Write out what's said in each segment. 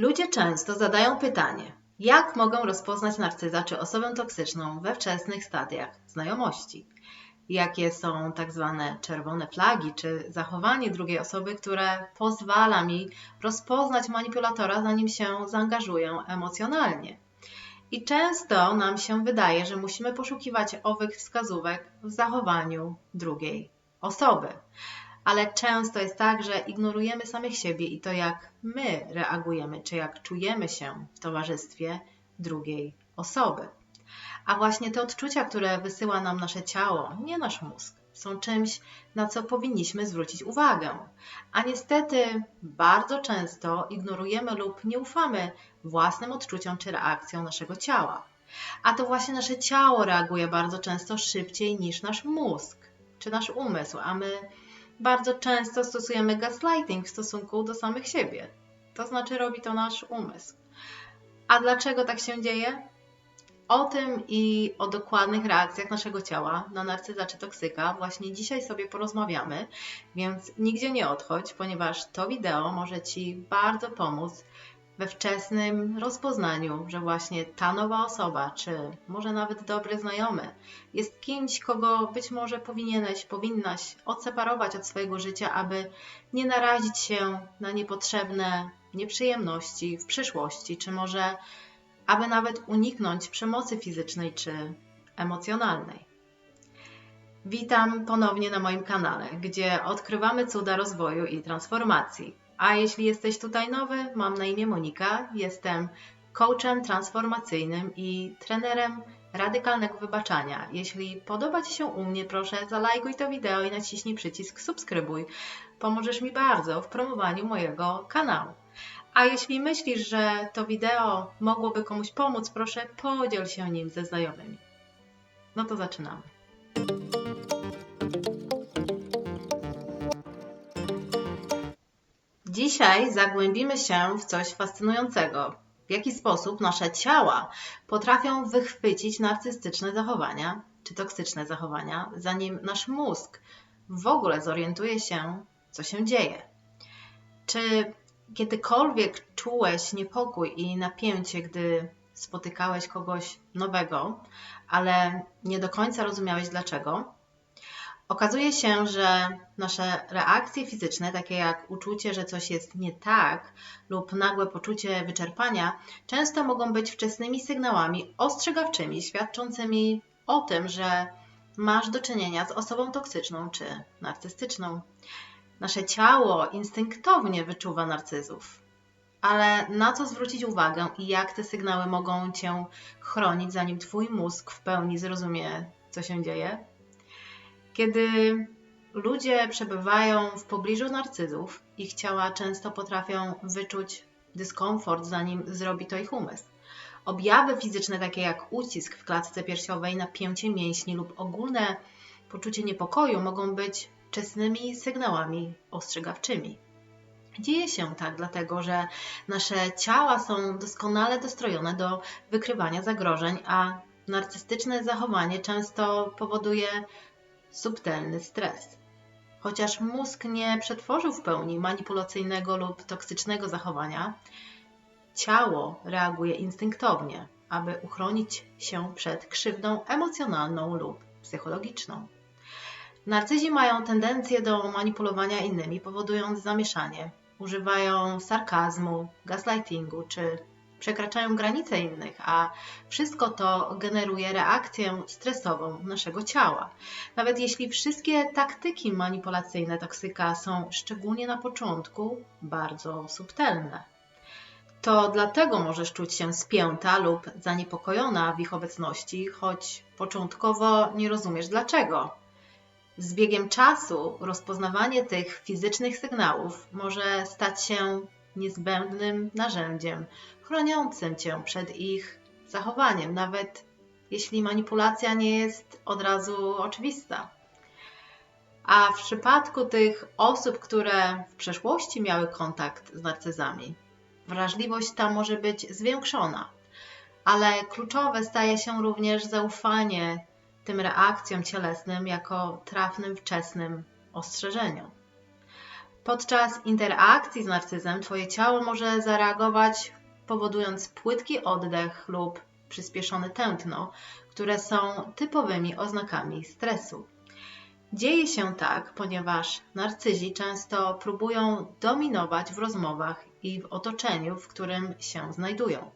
Ludzie często zadają pytanie, jak mogę rozpoznać narcyza czy osobę toksyczną we wczesnych stadiach znajomości? Jakie są tak zwane czerwone flagi czy zachowanie drugiej osoby, które pozwala mi rozpoznać manipulatora, zanim się zaangażuję emocjonalnie? I często nam się wydaje, że musimy poszukiwać owych wskazówek w zachowaniu drugiej osoby ale często jest tak, że ignorujemy samych siebie i to, jak my reagujemy, czy jak czujemy się w towarzystwie drugiej osoby. A właśnie te odczucia, które wysyła nam nasze ciało, nie nasz mózg, są czymś, na co powinniśmy zwrócić uwagę. A niestety bardzo często ignorujemy lub nie ufamy własnym odczuciom czy reakcjom naszego ciała. A to właśnie nasze ciało reaguje bardzo często szybciej niż nasz mózg czy nasz umysł, a my bardzo często stosujemy gaslighting w stosunku do samych siebie. To znaczy robi to nasz umysł. A dlaczego tak się dzieje? O tym i o dokładnych reakcjach naszego ciała na narcyza czy toksyka właśnie dzisiaj sobie porozmawiamy, więc nigdzie nie odchodź, ponieważ to wideo może Ci bardzo pomóc we wczesnym rozpoznaniu, że właśnie ta nowa osoba, czy może nawet dobry znajomy, jest kimś, kogo być może powinieneś, powinnaś odseparować od swojego życia, aby nie narazić się na niepotrzebne nieprzyjemności w przyszłości, czy może aby nawet uniknąć przemocy fizycznej czy emocjonalnej. Witam ponownie na moim kanale, gdzie odkrywamy cuda rozwoju i transformacji. A jeśli jesteś tutaj nowy, mam na imię Monika, jestem coachem transformacyjnym i trenerem radykalnego wybaczania. Jeśli podoba Ci się u mnie, proszę zalajkuj to wideo i naciśnij przycisk subskrybuj. Pomożesz mi bardzo w promowaniu mojego kanału. A jeśli myślisz, że to wideo mogłoby komuś pomóc, proszę podziel się nim ze znajomymi. No to zaczynamy. Dzisiaj zagłębimy się w coś fascynującego. W jaki sposób nasze ciała potrafią wychwycić narcystyczne zachowania czy toksyczne zachowania, zanim nasz mózg w ogóle zorientuje się, co się dzieje. Czy kiedykolwiek czułeś niepokój i napięcie, gdy spotykałeś kogoś nowego, ale nie do końca rozumiałeś dlaczego? Okazuje się, że nasze reakcje fizyczne, takie jak uczucie, że coś jest nie tak, lub nagłe poczucie wyczerpania, często mogą być wczesnymi sygnałami ostrzegawczymi, świadczącymi o tym, że masz do czynienia z osobą toksyczną czy narcystyczną. Nasze ciało instynktownie wyczuwa narcyzów. Ale na co zwrócić uwagę i jak te sygnały mogą cię chronić, zanim twój mózg w pełni zrozumie, co się dzieje? Kiedy ludzie przebywają w pobliżu narcyzów, ich ciała często potrafią wyczuć dyskomfort, zanim zrobi to ich umysł. Objawy fizyczne, takie jak ucisk w klatce piersiowej, napięcie mięśni lub ogólne poczucie niepokoju, mogą być wczesnymi sygnałami ostrzegawczymi. Dzieje się tak, dlatego że nasze ciała są doskonale dostrojone do wykrywania zagrożeń, a narcystyczne zachowanie często powoduje subtelny stres. Chociaż mózg nie przetworzył w pełni manipulacyjnego lub toksycznego zachowania, ciało reaguje instynktownie, aby uchronić się przed krzywdą emocjonalną lub psychologiczną. Narcyzi mają tendencję do manipulowania innymi, powodując zamieszanie. Używają sarkazmu, gaslightingu czy przekraczają granice innych, a wszystko to generuje reakcję stresową naszego ciała. Nawet jeśli wszystkie taktyki manipulacyjne toksyka są szczególnie na początku bardzo subtelne. To dlatego możesz czuć się spięta lub zaniepokojona w ich obecności, choć początkowo nie rozumiesz dlaczego. Z biegiem czasu rozpoznawanie tych fizycznych sygnałów może stać się niezbędnym narzędziem chroniącym cię przed ich zachowaniem, nawet jeśli manipulacja nie jest od razu oczywista. A w przypadku tych osób, które w przeszłości miały kontakt z narcyzami, wrażliwość ta może być zwiększona, ale kluczowe staje się również zaufanie tym reakcjom cielesnym jako trafnym, wczesnym ostrzeżeniom. Podczas interakcji z narcyzem Twoje ciało może zareagować, powodując płytki oddech lub przyspieszone tętno, które są typowymi oznakami stresu. Dzieje się tak, ponieważ narcyzi często próbują dominować w rozmowach i w otoczeniu, w którym się znajdują,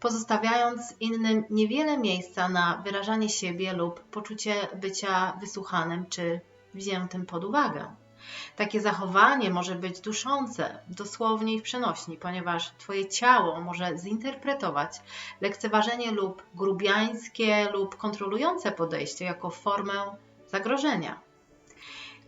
pozostawiając innym niewiele miejsca na wyrażanie siebie lub poczucie bycia wysłuchanym czy wziętym pod uwagę. Takie zachowanie może być duszące, dosłownie i w przenośni, ponieważ Twoje ciało może zinterpretować lekceważenie lub grubiańskie lub kontrolujące podejście jako formę zagrożenia.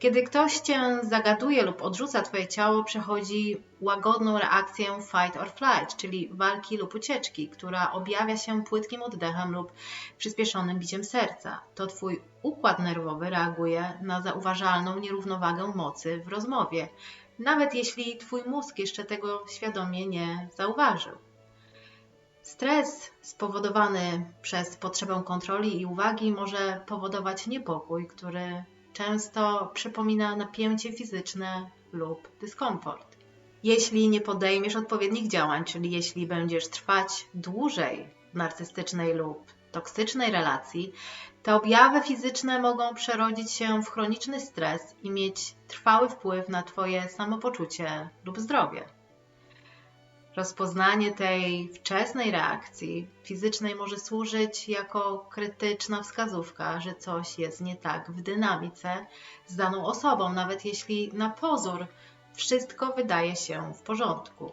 Kiedy ktoś cię zagaduje lub odrzuca, twoje ciało przechodzi łagodną reakcję fight or flight, czyli walki lub ucieczki, która objawia się płytkim oddechem lub przyspieszonym biciem serca. To twój układ nerwowy reaguje na zauważalną nierównowagę mocy w rozmowie, nawet jeśli twój mózg jeszcze tego świadomie nie zauważył. Stres spowodowany przez potrzebę kontroli i uwagi może powodować niepokój, który często przypomina napięcie fizyczne lub dyskomfort. Jeśli nie podejmiesz odpowiednich działań, czyli jeśli będziesz trwać dłużej w narcystycznej lub toksycznej relacji, te objawy fizyczne mogą przerodzić się w chroniczny stres i mieć trwały wpływ na Twoje samopoczucie lub zdrowie. Rozpoznanie tej wczesnej reakcji fizycznej może służyć jako krytyczna wskazówka, że coś jest nie tak w dynamice z daną osobą, nawet jeśli na pozór wszystko wydaje się w porządku.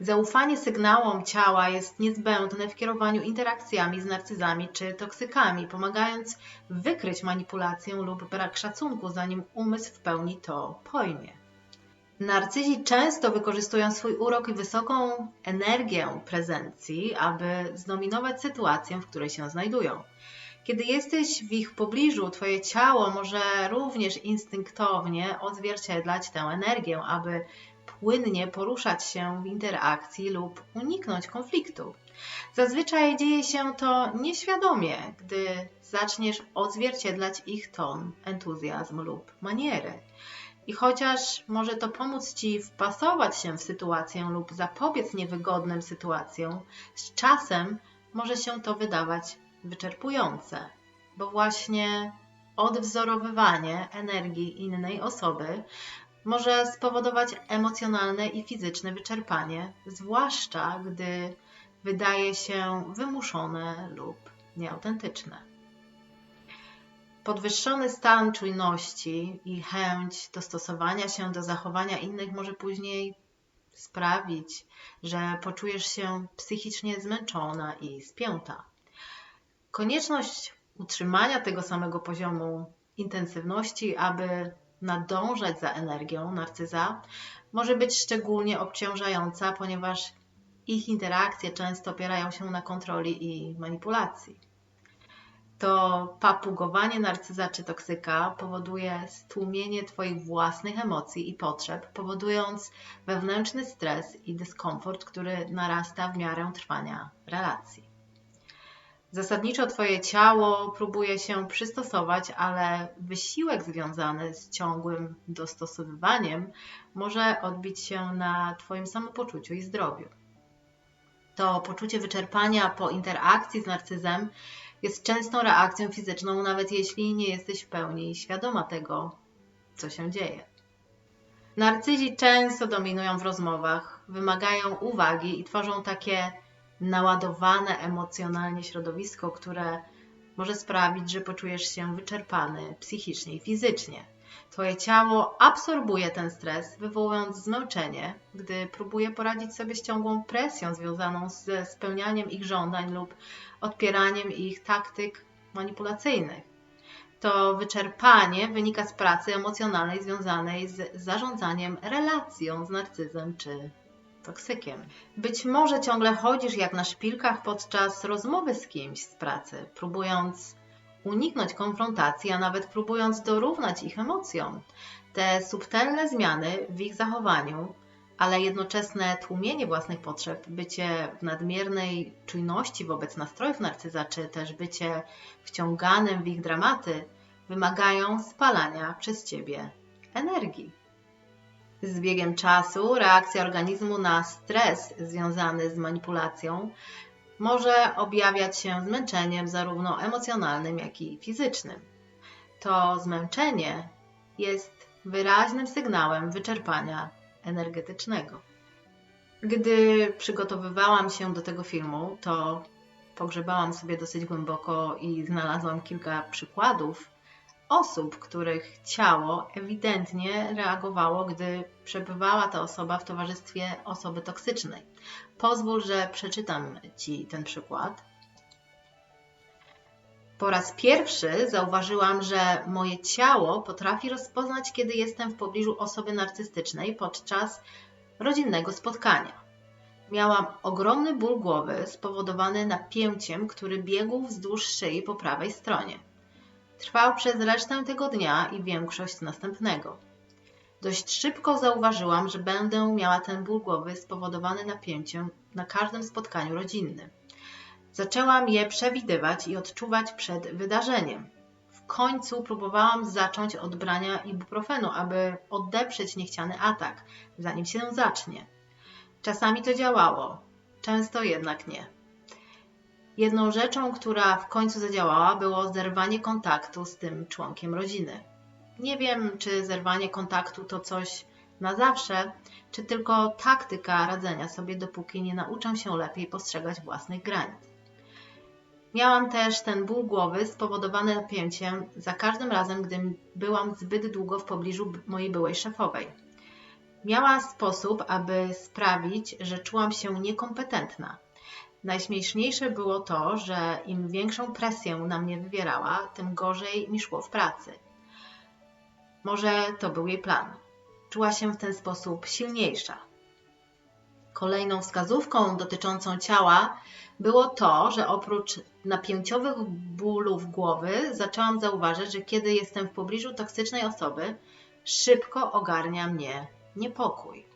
Zaufanie sygnałom ciała jest niezbędne w kierowaniu interakcjami z narcyzami czy toksykami, pomagając wykryć manipulację lub brak szacunku, zanim umysł w pełni to pojmie. Narcyzi często wykorzystują swój urok i wysoką energię prezencji, aby zdominować sytuację, w której się znajdują. Kiedy jesteś w ich pobliżu, Twoje ciało może również instynktownie odzwierciedlać tę energię, aby płynnie poruszać się w interakcji lub uniknąć konfliktu. Zazwyczaj dzieje się to nieświadomie, gdy zaczniesz odzwierciedlać ich ton, entuzjazm lub maniery. I chociaż może to pomóc Ci wpasować się w sytuację lub zapobiec niewygodnym sytuacjom, z czasem może się to wydawać wyczerpujące, bo właśnie odwzorowywanie energii innej osoby może spowodować emocjonalne i fizyczne wyczerpanie, zwłaszcza gdy wydaje się wymuszone lub nieautentyczne. Podwyższony stan czujności i chęć dostosowania się do zachowania innych może później sprawić, że poczujesz się psychicznie zmęczona i spięta. Konieczność utrzymania tego samego poziomu intensywności, aby nadążać za energią narcyza, może być szczególnie obciążająca, ponieważ ich interakcje często opierają się na kontroli i manipulacji to papugowanie narcyza czy toksyka powoduje stłumienie Twoich własnych emocji i potrzeb, powodując wewnętrzny stres i dyskomfort, który narasta w miarę trwania relacji. Zasadniczo Twoje ciało próbuje się przystosować, ale wysiłek związany z ciągłym dostosowywaniem może odbić się na Twoim samopoczuciu i zdrowiu. To poczucie wyczerpania po interakcji z narcyzem jest częstą reakcją fizyczną, nawet jeśli nie jesteś w pełni świadoma tego, co się dzieje. Narcyzi często dominują w rozmowach, wymagają uwagi i tworzą takie naładowane emocjonalnie środowisko, które może sprawić, że poczujesz się wyczerpany psychicznie i fizycznie. Twoje ciało absorbuje ten stres, wywołując zmęczenie, gdy próbuje poradzić sobie z ciągłą presją związaną ze spełnianiem ich żądań lub odpieraniem ich taktyk manipulacyjnych. To wyczerpanie wynika z pracy emocjonalnej związanej z zarządzaniem relacją z narcyzem czy toksykiem. Być może ciągle chodzisz jak na szpilkach podczas rozmowy z kimś z pracy, próbując uniknąć konfrontacji, a nawet próbując dorównać ich emocjom. Te subtelne zmiany w ich zachowaniu, ale jednoczesne tłumienie własnych potrzeb, bycie w nadmiernej czujności wobec nastrojów narcyza, czy też bycie wciąganym w ich dramaty, wymagają spalania przez ciebie energii. Z biegiem czasu reakcja organizmu na stres związany z manipulacją może objawiać się zmęczeniem zarówno emocjonalnym, jak i fizycznym. To zmęczenie jest wyraźnym sygnałem wyczerpania energetycznego. Gdy przygotowywałam się do tego filmu, to pogrzebałam sobie dosyć głęboko i znalazłam kilka przykładów osób, których ciało ewidentnie reagowało, gdy przebywała ta osoba w towarzystwie osoby toksycznej. Pozwól, że przeczytam Ci ten przykład. Po raz pierwszy zauważyłam, że moje ciało potrafi rozpoznać, kiedy jestem w pobliżu osoby narcystycznej podczas rodzinnego spotkania. Miałam ogromny ból głowy spowodowany napięciem, który biegł wzdłuż szyi po prawej stronie. Trwał przez resztę tego dnia i większość następnego. Dość szybko zauważyłam, że będę miała ten ból głowy spowodowany napięciem na każdym spotkaniu rodzinnym. Zaczęłam je przewidywać i odczuwać przed wydarzeniem. W końcu próbowałam zacząć od brania ibuprofenu, aby odeprzeć niechciany atak, zanim się zacznie. Czasami to działało, często jednak nie. Jedną rzeczą, która w końcu zadziałała, było zerwanie kontaktu z tym członkiem rodziny. Nie wiem, czy zerwanie kontaktu to coś na zawsze, czy tylko taktyka radzenia sobie, dopóki nie nauczę się lepiej postrzegać własnych granic. Miałam też ten ból głowy spowodowany napięciem za każdym razem, gdy byłam zbyt długo w pobliżu mojej byłej szefowej. Miała sposób, aby sprawić, że czułam się niekompetentna. Najśmieszniejsze było to, że im większą presję na mnie wywierała, tym gorzej mi szło w pracy. Może to był jej plan. Czuła się w ten sposób silniejsza. Kolejną wskazówką dotyczącą ciała było to, że oprócz napięciowych bólów głowy zaczęłam zauważyć, że kiedy jestem w pobliżu toksycznej osoby, szybko ogarnia mnie niepokój.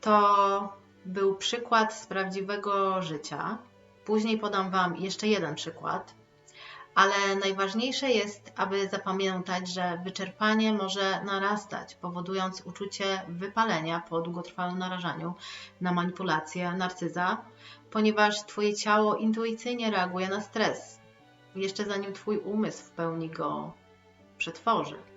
To był przykład z prawdziwego życia. Później podam Wam jeszcze jeden przykład, ale najważniejsze jest, aby zapamiętać, że wyczerpanie może narastać, powodując uczucie wypalenia po długotrwałym narażaniu na manipulację narcyza, ponieważ Twoje ciało intuicyjnie reaguje na stres, jeszcze zanim Twój umysł w pełni go przetworzy.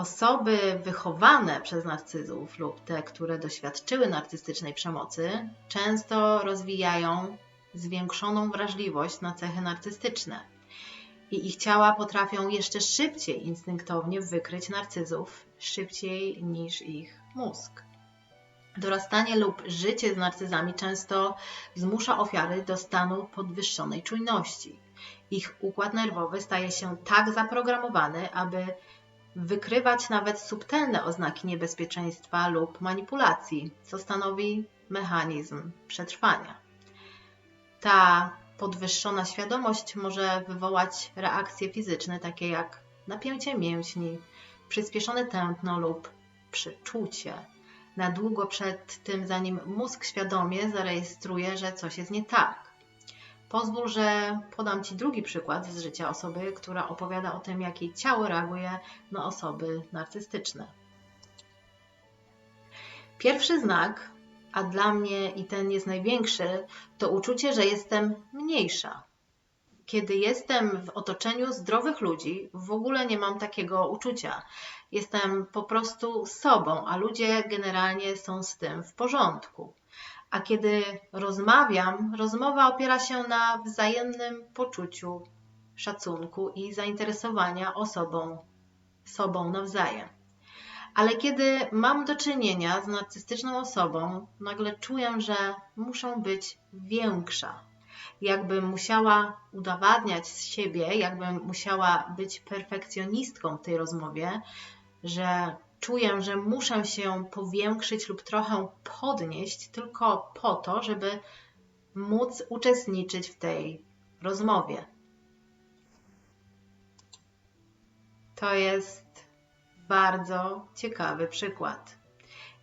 Osoby wychowane przez narcyzów lub te, które doświadczyły narcystycznej przemocy, często rozwijają zwiększoną wrażliwość na cechy narcystyczne i ich ciała potrafią jeszcze szybciej instynktownie wykryć narcyzów, szybciej niż ich mózg. Dorastanie lub życie z narcyzami często zmusza ofiary do stanu podwyższonej czujności. Ich układ nerwowy staje się tak zaprogramowany, aby wykrywać nawet subtelne oznaki niebezpieczeństwa lub manipulacji, co stanowi mechanizm przetrwania. Ta podwyższona świadomość może wywołać reakcje fizyczne, takie jak napięcie mięśni, przyspieszone tętno lub przeczucie. Na długo przed tym, zanim mózg świadomie zarejestruje, że coś jest nie tak. Pozwól, że podam Ci drugi przykład z życia osoby, która opowiada o tym, jak jej ciało reaguje na osoby narcystyczne. Pierwszy znak, a dla mnie i ten jest największy, to uczucie, że jestem mniejsza. Kiedy jestem w otoczeniu zdrowych ludzi, w ogóle nie mam takiego uczucia. Jestem po prostu sobą, a ludzie generalnie są z tym w porządku. A kiedy rozmawiam, rozmowa opiera się na wzajemnym poczuciu szacunku i zainteresowania osobą, sobą nawzajem. Ale kiedy mam do czynienia z narcystyczną osobą, nagle czuję, że muszę być większa. Jakbym musiała udowadniać z siebie, jakbym musiała być perfekcjonistką w tej rozmowie, że czuję, że muszę się powiększyć lub trochę podnieść tylko po to, żeby móc uczestniczyć w tej rozmowie. To jest bardzo ciekawy przykład.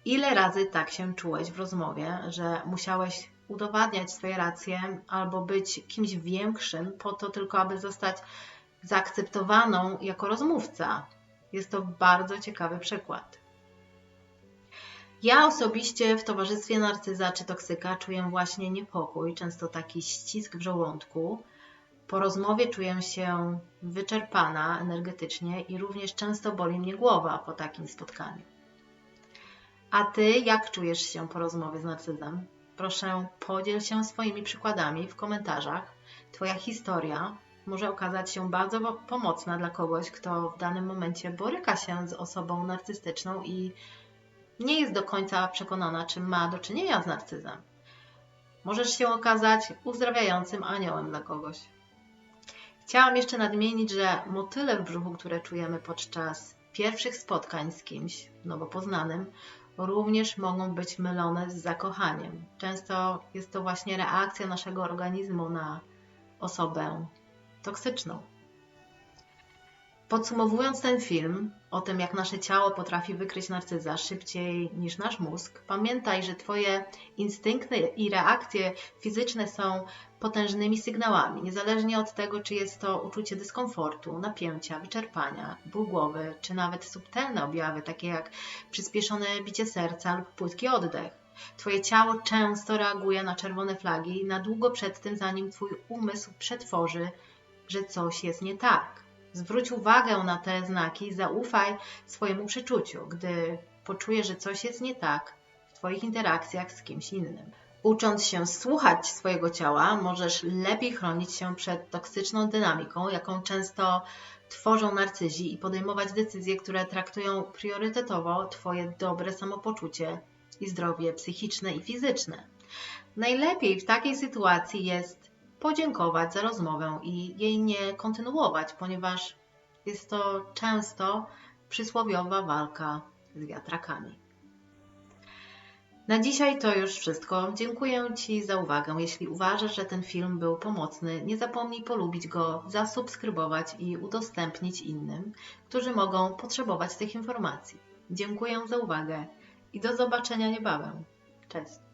Ile razy tak się czułeś w rozmowie, że musiałeś udowadniać swoje racje albo być kimś większym po to tylko, aby zostać zaakceptowaną jako rozmówca? Jest to bardzo ciekawy przykład. Ja osobiście w towarzystwie narcyza czy toksyka czuję właśnie niepokój, często taki ścisk w żołądku. Po rozmowie czuję się wyczerpana energetycznie i również często boli mnie głowa po takim spotkaniu. A ty jak czujesz się po rozmowie z narcyzem? Proszę podziel się swoimi przykładami w komentarzach. Twoja historia może okazać się bardzo pomocna dla kogoś, kto w danym momencie boryka się z osobą narcystyczną i nie jest do końca przekonana, czy ma do czynienia z narcyzem. Możesz się okazać uzdrawiającym aniołem dla kogoś. Chciałam jeszcze nadmienić, że motyle w brzuchu, które czujemy podczas pierwszych spotkań z kimś nowo poznanym, również mogą być mylone z zakochaniem. Często jest to właśnie reakcja naszego organizmu na osobę toksyczną. Podsumowując ten film o tym, jak nasze ciało potrafi wykryć narcyza szybciej niż nasz mózg, pamiętaj, że Twoje instynkty i reakcje fizyczne są potężnymi sygnałami, niezależnie od tego, czy jest to uczucie dyskomfortu, napięcia, wyczerpania, ból głowy, czy nawet subtelne objawy, takie jak przyspieszone bicie serca lub płytki oddech. Twoje ciało często reaguje na czerwone flagi na długo przed tym, zanim Twój umysł przetworzy, że coś jest nie tak. Zwróć uwagę na te znaki, zaufaj swojemu przeczuciu, gdy poczujesz, że coś jest nie tak w Twoich interakcjach z kimś innym. Ucząc się słuchać swojego ciała, możesz lepiej chronić się przed toksyczną dynamiką, jaką często tworzą narcyzi i podejmować decyzje, które traktują priorytetowo Twoje dobre samopoczucie i zdrowie psychiczne i fizyczne. Najlepiej w takiej sytuacji jest podziękować za rozmowę i jej nie kontynuować, ponieważ jest to często przysłowiowa walka z wiatrakami. Na dzisiaj to już wszystko. Dziękuję Ci za uwagę. Jeśli uważasz, że ten film był pomocny, nie zapomnij polubić go, zasubskrybować i udostępnić innym, którzy mogą potrzebować tych informacji. Dziękuję za uwagę i do zobaczenia niebawem. Cześć.